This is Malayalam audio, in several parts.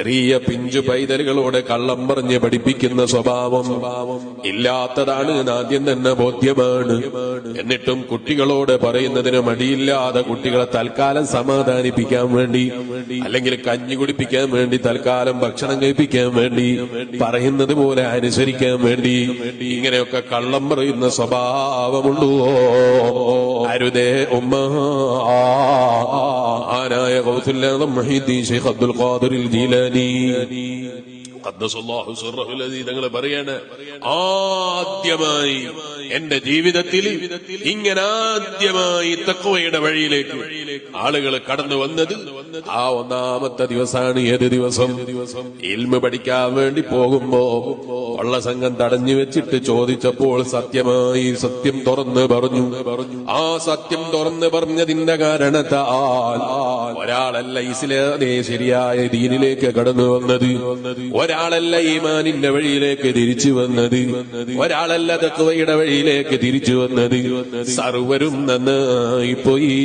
ചെറിയ പിഞ്ചു പൈതലുകളോട് കള്ളം പറഞ്ഞ് പഠിപ്പിക്കുന്ന സ്വഭാവം ഇല്ലാത്തതാണ് ആദ്യം തന്നെ ബോധ്യമാണ്. എന്നിട്ടും കുട്ടികളോട് പറയുന്നതിന് മടിയില്ലാതെ കുട്ടികളെ തൽക്കാലം സമാധാനിപ്പിക്കാൻ വേണ്ടി അല്ലെങ്കിൽ കഞ്ഞി കുടിപ്പിക്കാൻ വേണ്ടി തൽക്കാലം ഭക്ഷണം കഴിപ്പിക്കാൻ വേണ്ടി പറയുന്നത് പോലെ അനുസരിക്കാൻ വേണ്ടി ഇങ്ങനെയൊക്കെ കള്ളം പറയുന്ന സ്വഭാവമുണ്ടോ? അരുതേ ഉമ്മ. ആനായ കൗസുല്ലാദം മഹീദ്ദീൻ ഷെയ്ഖ് അബ്ദുൽ ഖാദിറിൽ ജീലാനി أعدني തങ്ങൾ പറയാണ് ആദ്യമായി എന്റെ ജീവിതത്തിൽ ഇങ്ങനെ ആദ്യമായി തക്കുവയുടെ വഴിയിലേക്ക് ആളുകൾ കടന്നു വന്നത് ആ ഒന്നാമത്തെ ദിവസമാണ് ഏത് ദിവസം? ഇൽമ പഠിക്കാൻ വേണ്ടി പോകുമ്പോ ഉള്ള സംഘം തടഞ്ഞു വെച്ചിട്ട് ചോദിച്ചപ്പോൾ സത്യമായി സത്യം തുറന്ന് പറഞ്ഞു. പറഞ്ഞു ആ സത്യം തുറന്ന് പറഞ്ഞതിന്റെ കാരണത്താൽ ഒരാളല്ല ഇസ്ലാമേ ശരിയായ ദീനിലേക്ക് കടന്നു വന്നത്. ഒരാളല്ല ഈമാനിന്റെ വഴിയിലേക്ക് തിരിച്ചു വന്നത്. ഒരാളല്ല തക്കുവയുടെ വഴിയിലേക്ക് തിരിച്ചു വന്നത്. സർവരും നന്നായി പോയി.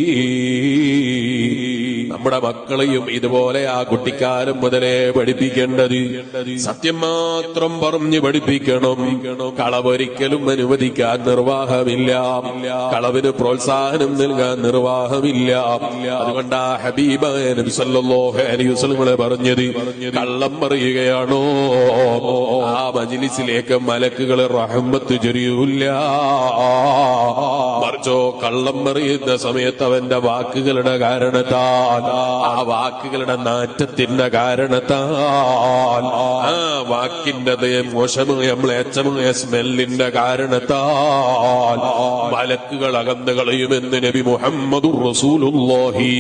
നമ്മുടെ മക്കളെയും ഇതുപോലെ ആ കുട്ടിക്കാലം മുതലേ പഠിപ്പിക്കേണ്ടത് സത്യം മാത്രം പറഞ്ഞു പഠിപ്പിക്കണം. കളവൊരിക്കലും അനുവദിക്കാൻ നിർവാഹമില്ല. കളവിന് പ്രോത്സാഹനം നൽകാൻ നിർവാഹമില്ല. അതുകൊണ്ട് ഹബീബായ നബി സല്ലല്ലാഹു അലൈഹി വസല്ലം പറഞ്ഞത് കള്ളം പറയുകയാണോ? ആ മജ്ലിസിലേക്ക് മലക്കുകൾ റഹ്മത്ത് ചൊരിയൂല്ല. മറിച്ചോ കള്ളം പറയുന്ന സമയത്ത് അവന്റെ വാക്കുകളുടെ കാരണത്താൽ ആ വാക്കുകളുടെ നാറ്റത്തിന്റെ കാരണത്താൽ ആ വാക്കിന്റെ മോശമായ മ്ലേച്ഛമായ സ്മെല്ലിന്റെ കാരണത്താൽ മലക്കുകൾ അകന്നു കളയുമെന്ന് നബി മുഹമ്മദ് റസൂലുള്ളാഹി.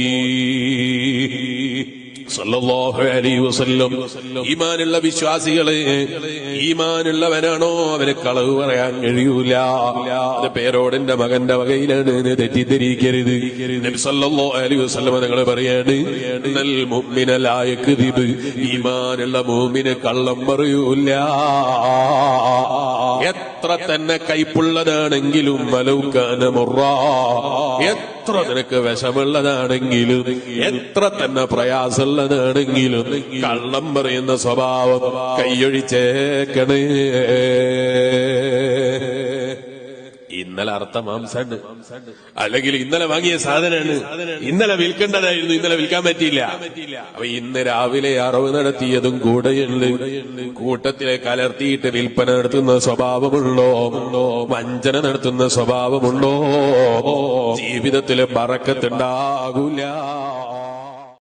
സല്ലല്ലാഹു അലൈഹി വസല്ലം. ഈമാനുള്ള വിശ്വാസികളെ ഈമാനുള്ളവനാണോ? അവന് കളവ് പറയാൻ കഴിയൂല. പേരോടിന്റെ മകന്റെ വകയിലാണ്. തെറ്റിദ്ധരിക്കരുത്. നബി സല്ലല്ലാഹു അലൈഹി വസല്ലം നിങ്ങൾ പറയാണ് മുഅ്മിന ഈമാനുള്ള മുഅ്മിന് കള്ളം പറയൂല. എത്ര തന്നെ കൈപ്പുള്ളതാണെങ്കിലും മലൗക്കാന മുറ. എത്ര നിനക്ക് വിഷമുള്ളതാണെങ്കിലും എത്ര തന്നെ പ്രയാസമുള്ളതാണെങ്കിലും കള്ളം പറയുന്ന സ്വഭാവം കൈയൊഴിച്ചേക്കണേ. ഇന്നലെ അർത്ഥ മാംസാണ്. അല്ലെങ്കിൽ ഇന്നലെ വാങ്ങിയ സാധനമാണ്. ഇന്നലെ വിൽക്കേണ്ടതായിരുന്നു ഇന്നലെ വിൽക്കാൻ പറ്റിയില്ല. അപ്പൊ ഇന്ന് രാവിലെ അറിവ് നടത്തിയതും കൂടെയുണ്ട്. കൂട്ടത്തിലെ കലർത്തിയിട്ട് വിൽപ്പന നടത്തുന്ന സ്വഭാവമുണ്ടോ? വഞ്ചന നടത്തുന്ന സ്വഭാവമുണ്ടോ? ജീവിതത്തിലെ പറക്കത്തുണ്ടാകൂല.